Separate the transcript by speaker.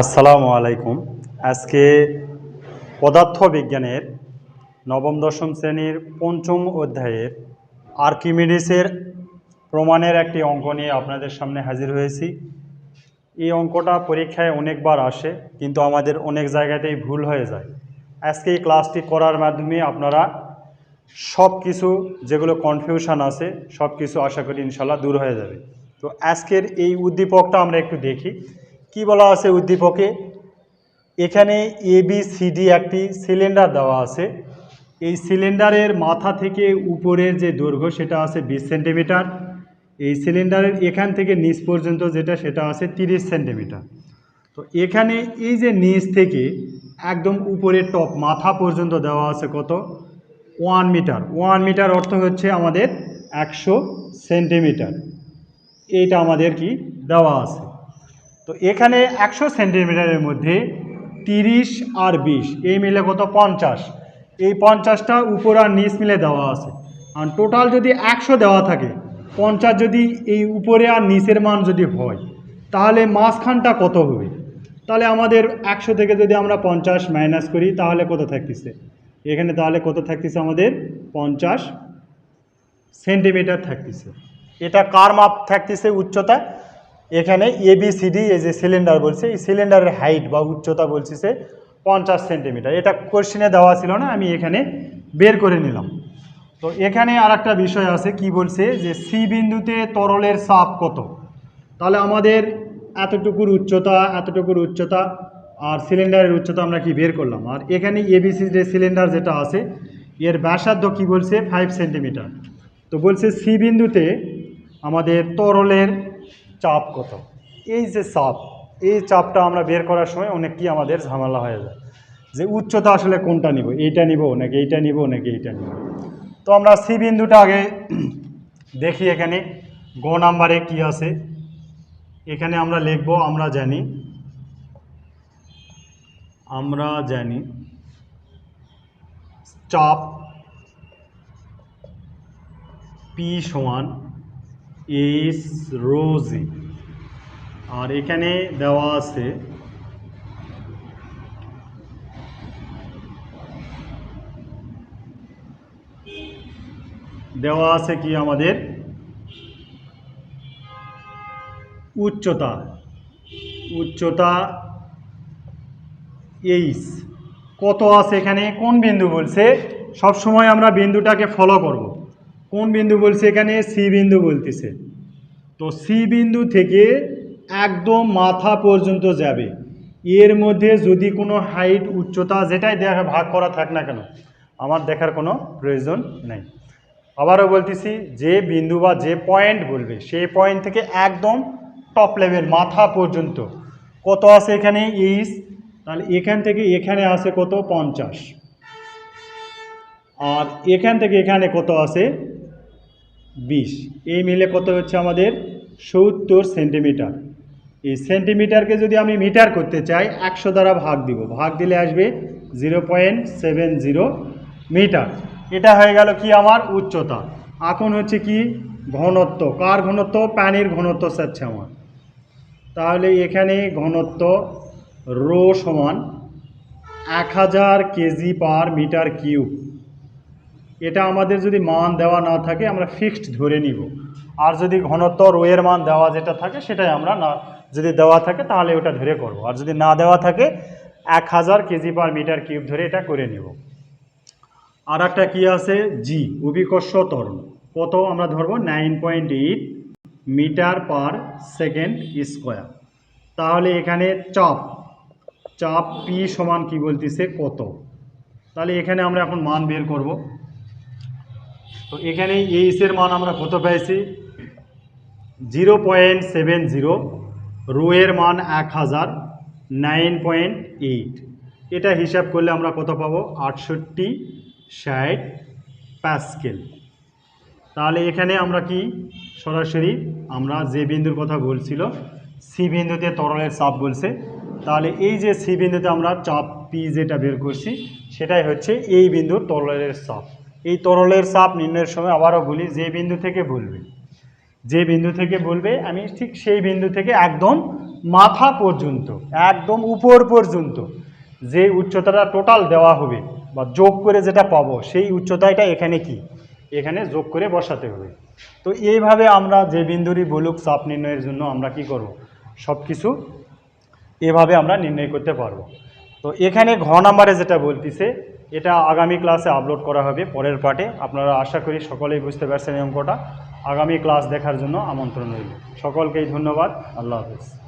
Speaker 1: আসসালামু আলাইকুম। আজকে পদার্থ বিজ্ঞানের নবম, দশম শ্রেণির পঞ্চম অধ্যায়ের আর্কিমিডিসের প্রমাণের একটি অঙ্ক নিয়ে আপনাদের সামনে হাজির হয়েছি। এই অঙ্কটা পরীক্ষায় অনেকবার আসে, কিন্তু আমাদের অনেক জায়গাতেই ভুল হয়ে যায়। আজকে এই ক্লাসটি করার মাধ্যমে আপনারা সব কিছু যেগুলো কনফিউশন আছে সব কিছু আশা করি ইনশাল্লাহ দূর হয়ে যাবে। তো আজকের এই উদ্দীপকটা আমরা একটু দেখি। কি বলা আছে উদ্দীপকে? এখানে এ বি সিডি একটি সিলিন্ডার দেওয়া আছে। এই সিলিন্ডারের মাথা থেকে উপরের যে দৈর্ঘ্য সেটা আছে বিশ সেন্টিমিটার। এই সিলিন্ডারের এখান থেকে নিচ পর্যন্ত যেটা সেটা আছে তিরিশ সেন্টিমিটার। তো এখানে এই যে নিচ থেকে একদম উপরের টপ মাথা পর্যন্ত দেওয়া আছে কত? One metre. ওয়ান মিটার অর্থ হচ্ছে আমাদের একশো সেন্টিমিটার। এইটা আমাদের কি দেওয়া আছে? তো এখানে একশো সেন্টিমিটারের মধ্যে তিরিশ আর বিশ, এই মিলে কত? পঞ্চাশ। এই পঞ্চাশটা উপর আর নিচ মিলে দেওয়া আছে। আর টোটাল যদি একশো দেওয়া থাকে, পঞ্চাশ যদি এই উপরে আর নিচের মান যদি হয়, তাহলে মাঝখানটা কত হবে? তাহলে আমাদের একশো থেকে যদি আমরা পঞ্চাশ মাইনাস করি, তাহলে কত থাকতেছে? এখানে তাহলে কত থাকতেছে আমাদের? পঞ্চাশ সেন্টিমিটার থাকতেছে। এটা কার মাপ থাকতেছে উচ্চতা এখানে এবিসিডি এই যে সিলিন্ডার বলছে, এই সিলিন্ডারের হাইট বা উচ্চতা বলছে সে পঞ্চাশ সেন্টিমিটার এটা কোশ্চিনে দেওয়া ছিল না, আমি এখানে বের করে নিলাম। তো এখানে আর একটা বিষয় আছে, কি বলছে যে সি বিন্দুতে তরলের চাপ কত? তাহলে আমাদের এতটুকুর উচ্চতা এতটুকুর উচ্চতা আর সিলিন্ডারের উচ্চতা আমরা কি বের করলাম? আর এখানে এবিসি যে সিলিন্ডার যেটা আছে, এর ব্যাসার্ধ কি বলছে? ফাইভ সেন্টিমিটার তো বলছে সি বিন্দুতে আমাদের তরলের চাপ কত? এই যে চাপ, এই চাপটা আমরা বের করার সময় অনেক কি আমাদের ঝামেলা হয়ে যায়। যে উচ্চতা আসলে কোনটা নিব? এইটা নিব নাকি এইটা নিব নাকি এইটা নিব? তো আমরা সি বিন্দুটা আগে দেখি এখানে, গ নাম্বারে কি আছে। এখানে আমরা লিখব, আমরা জানি আমরা জানি চাপ পি সমান এস রোজি। আর এখানে দেওয়া আছে দেওয়া আছে কি আমাদের? উচ্চতা। উচ্চতা এইস কত আছে এখানে? কোন বিন্দু বলছে? সব সময় আমরা বিন্দুটাকে ফলো করব। কোন বিন্দু বলছে এখানে? সি বিন্দু বলতেছে। তো সি বিন্দু থেকে একদম মাথা পর্যন্ত যাবে। এর মধ্যে যদি কোনো হাইট, উচ্চতা যেটাই দেখা ভাগ করা থাক না কেন, আমার দেখার কোনো প্রয়োজন নেই। আবারও বলতেছি, যে বিন্দু বা যে পয়েন্ট বলবে, সেই পয়েন্ট থেকে একদম টপ লেভেল মাথা পর্যন্ত। কত আছে এখানে? ইস। তাহলে এখান থেকে এখানে আছে কত? পঞ্চাশ। আর এখান থেকে এখানে কত আছে? বিশ। এই মিলে কত হচ্ছে আমাদের? সত্তর সেন্টিমিটার। এই সেন্টিমিটারকে যদি আমি মিটার করতে চাই, একশো দ্বারা ভাগ দিব। ভাগ দিলে আসবে zero point seven zero metre. এটা হয়ে গেল কি আমার উচ্চতা। এখন হচ্ছে কি ঘনত্ব। কার ঘনত্ব? পানির ঘনত্ব চাচ্ছে আমার। তাহলে এখানে ঘনত্ব রো সমান এক হাজার কেজি পার মিটার কিউব। এটা আমাদের যদি মান দেওয়া না থাকে, আমরা ফিক্সড ধরে নিব। আর যদি ঘনত্ব রোয়ের মান দেওয়া যেটা থাকে, সেটাই আমরা না, যদি দেওয়া থাকে, তাহলে ওটা ধরে করব। আর যদি না দেওয়া থাকে, এক হাজার কেজি পার মিটার কিউব ধরে এটা করে নিব। আর একটা কী আছে? জি অভিকর্ষ তরণ কত আমরা ধরবো? Nine point eight metre per second square. তাহলে এখানে চাপ চাপ পি সমান কি বলতেছে? কত? তাহলে এখানে আমরা এখন মান বের করব। তো এখানে এইসের মান আমরা কত পেয়েছি জিরো পয়েন্ট সেভেন জিরো রোয়ের মান এক হাজার নাইন পয়েন্ট এইট এটা হিসাব করলে আমরা কত পাবো? আটষট্টি ষাট প্যাসকেল তাহলে এখানে আমরা কি? সরাসরি আমরা যে বিন্দুর কথা বলছিল সি বিন্দুতে তরলের চাপ বলছে। তাহলে এই যে সি বিন্দুতে আমরা চাপ পি যেটা বের করছি, সেটাই হচ্ছে এই বিন্দুর তরলের চাপ। এই তরলের চাপ নির্ণয়ের সময় আবারও বলি, যে বিন্দু থেকে বলবে। যে বিন্দু থেকে বলবে, আমি ঠিক সেই বিন্দু থেকে একদম মাথা পর্যন্ত, একদম উপর পর্যন্ত যে উচ্চতাটা টোটাল দেওয়া হবে বা যোগ করে যেটা পাবো, সেই উচ্চতাটা এখানে কি? এখানে যোগ করে বসাতে হবে। তো এইভাবে আমরা যে বিন্দুরই বলুক, চাপ নির্ণয়ের জন্য আমরা কি করব? সব কিছু এভাবে আমরা নির্ণয় করতে পারব। তো এখানে ঘ নাম্বারে যেটা বলতেছে এটা আগামী ক্লাসে আপলোড করা হবে, পরের পার্টে আপনারা আশা করি সকলেই বুঝতে পারছেন এই অঙ্কটা। আগামী ক্লাস দেখার জন্য আমন্ত্রণ রইল। সকলকেই ধন্যবাদ। আল্লাহ হাফিজ।